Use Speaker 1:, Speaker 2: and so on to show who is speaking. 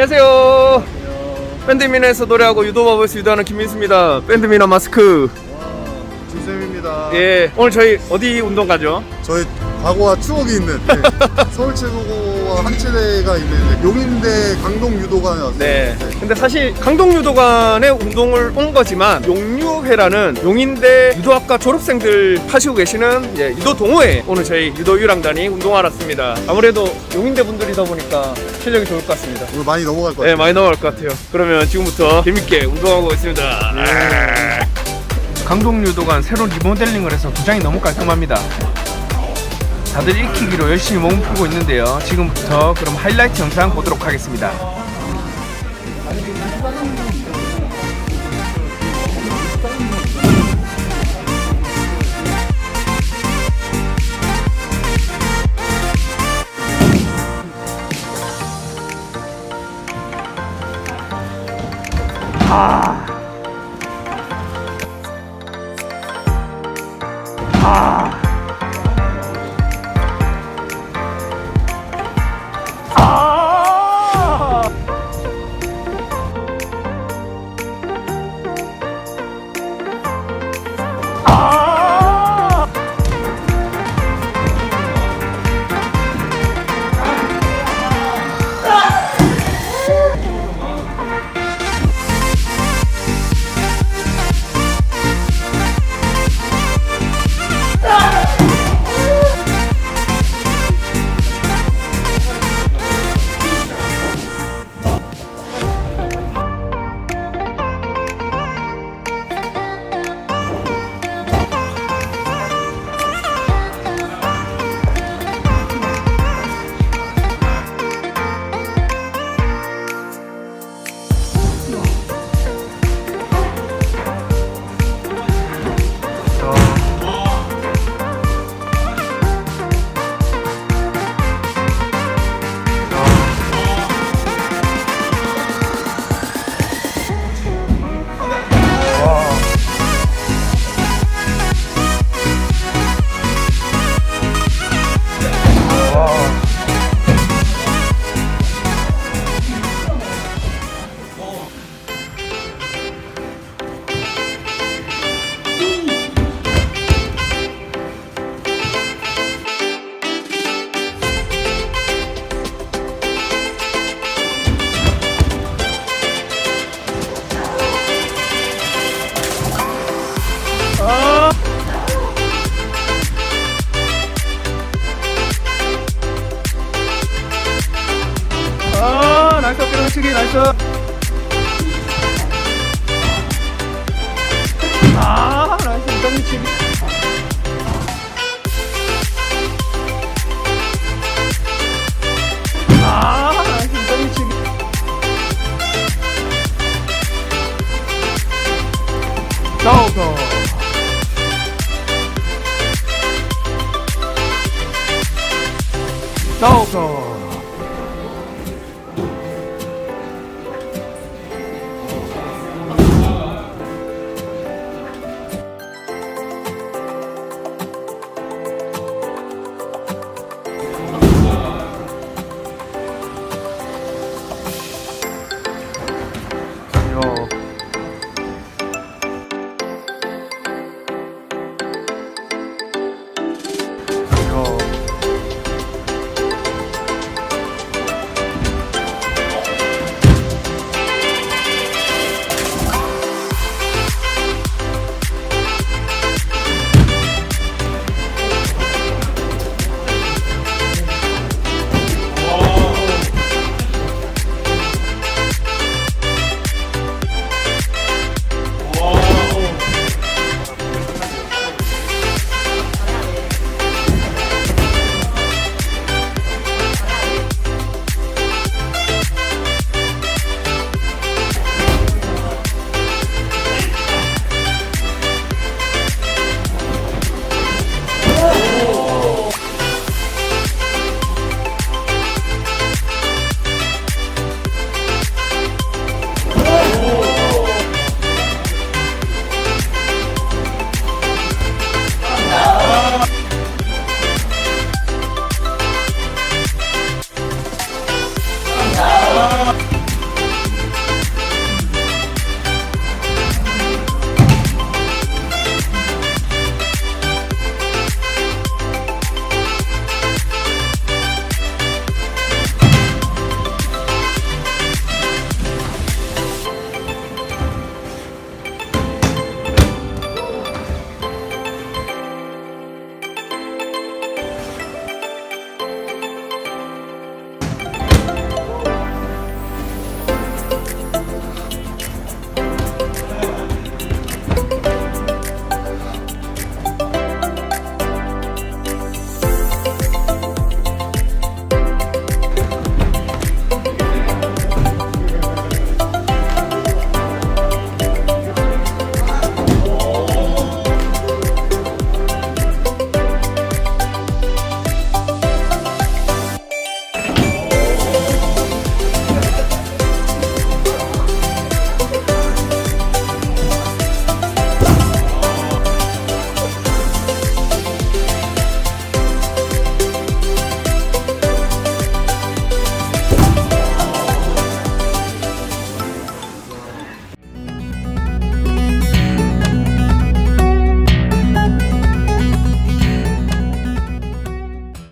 Speaker 1: 안녕하세요. 밴드미나에서 노래하고 유도마블스 유도하는 김민수입니다. 밴드미나 마스크.
Speaker 2: 주쌤입니다.
Speaker 1: 예. 오늘 저희 어디 운동 가죠?
Speaker 2: 저희 과거와 추억이 있는 네. 서울체육고와 한체대가 있는 이제 용인대 강동유도관에 왔어요.
Speaker 1: 네. 근데 사실 강동유도관에 운동을 온 거지만 용유회라는 용인대 유도학과 졸업생들 하시고 계시는 예, 유도 동호회 오늘 저희 유도 유랑단이 운동하러 왔습니다. 아무래도 용인대 분들이다 보니까 실력이 좋을 것 같습니다.
Speaker 2: 오늘 많이 넘어갈 것
Speaker 1: 네,
Speaker 2: 같아요.
Speaker 1: 많이 넘어갈 것 같아요. 그러면 지금부터 재밌게 운동하고 있습니다. 강동 유도관 새로 리모델링을 해서 구장이 너무 깔끔합니다. 다들 익히기로 열심히 몸을 풀고 있는데요. 지금부터 그럼 하이라이트 영상 보도록 하겠습니다. 아, Ah! Hướng 나이스. 아, 나이스 엉덩이 치기. 아, 나이스 엉덩이 치기. 나오고. 나오고.